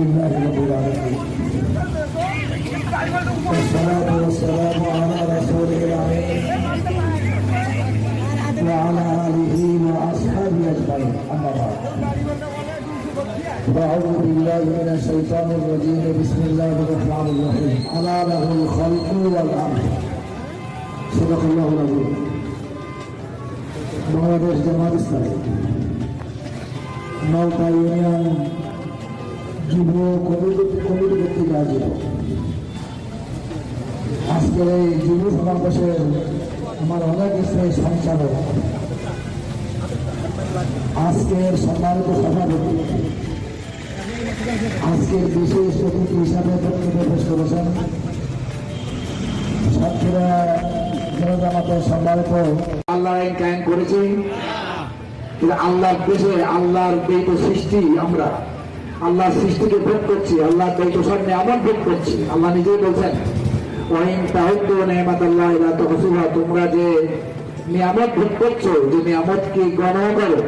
لله رب العالمين. والصلاة والسلام على رسوله العظيم وعلى آله وأصحابه أجمعين. أما بعد. فأعوذ بالله من الشيطان الرجيم. بسم الله الرحمن الرحيم. ألا له الخلق والأمر. صدق الله العظيم. বাংলাদেশ জামাত ইসলাম নৌকা ইউনিয়ন আজকের এই যুব সমাবেশের আমার অনেক স্থায়ী সঞ্চালক আজকের সম্মানিত সভাপতি আজকের বিশেষ অতিথি হিসাবে বক্তব্য পেশ করেছেন। আল্লাহ আইন আল্লাহর দেশে আল্লাহর দ্বৈত সৃষ্টি আমরা। আল্লাহর সৃষ্টিকে ভোগ করছি আল্লাহর দ্বৈত সামনে আমার ভোগ করছি। আল্লাহ নিজেই বলছেন, ওয়াইন তাহুদ্দু নেমাত আল্লাহ ইলা তুহসুহা তোমরা যে নিয়ামত ভোগ করছ, যে নিয়ামত কি গণনা করো,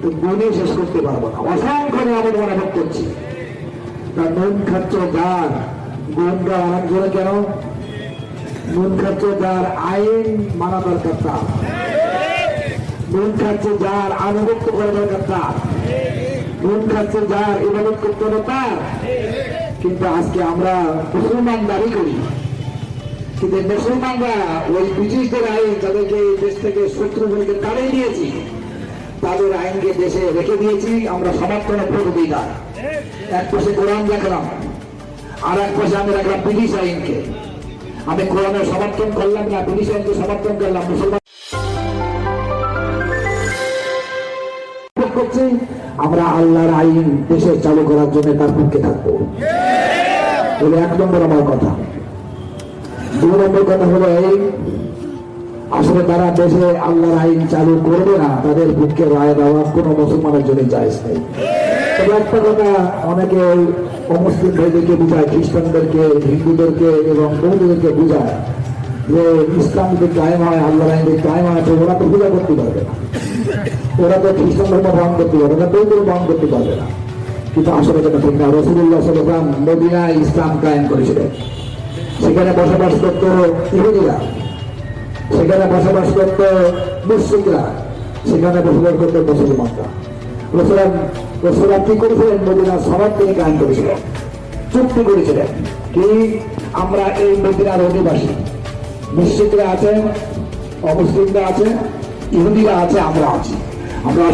তো গুণে শেষ করতে পারব না। অসংখ্য নিয়ামত মনে ভোগ করছি। তা নুন খাচ্ছ যার গুণটা অনেক জোরে কেন? নুন খাচ্ছ যার আইন মানা দরকার তার নুন খাচ্ছে যার আনুগত্য করা দরকার তার খাচ্ছে যার ইবাদত করতে হবে তার। কিন্তু আজকে আমরা মুসলমান দাবি করি। কিন্তু মুসলমানরা ওই ব্রিটিশদের আইন এই দেশ থেকে শত্রু তাড়িয়ে দিয়েছি, তাদের আইনকে দেশে রেখে দিয়েছি, আমরা সমর্থন প্রতিদান এক পাশে কোরআন রাখলাম আর এক পাশে আমি রাখলাম ব্রিটিশ আইনকে। আমি কোরআনের সমর্থন করলাম না, ব্রিটিশ আইনকে সমর্থন করলাম, মুসলমান আমরা আল্লাহর আইন দেশে চালু করার জন্য তার পক্ষে থাকব। বলে এক নম্বর আমার কথা। দুই নম্বর কথা হলো এই, আসলে তারা দেশে আল্লাহর আইন চালু করবে না, তাদের পক্ষে রায় দেওয়া কোনো মুসলমানের জন্য জায়জ নেই। তবে একটা কথা, অনেকে অমুসলিম ভাইদেরকে বুঝায়, খ্রিস্টানদেরকে, হিন্দুদেরকে এবং বৌদ্ধদেরকে বুঝায় যে ইসলাম যদি কায়েম হয়, আল্লাহর আইন যদি কায়েম হয়, তো ওরা তো পূজা করতে পারবে না। ওরা তো খ্রিস্টান ধর্ম পালন করতে পারবে না কেউ বৌদ্ধ পালন করতে পারবে না। কিন্তু আসলে যেটা ঠিক না রসুল্লাহ সাল্লাম মদিনায় ইসলাম কায়েম করেছিলেন। সেখানে বসবাস করত ইহুদিরা, সেখানে বসবাস করত মুসলিমরা সেখানে বসবাস করত মুসলমানরা। রসুলাম রসুলাম কি করেছিলেন? মদিনার সবার তিনি কায়েম করেছিলেন। চুক্তি করেছিলেন কি আমরা এই মদিনার অধিবাসী। মুসলিমরা আছেন, অমুসলিমরা আছে ইহুদিরা আছে, আমরা আছি। আমরা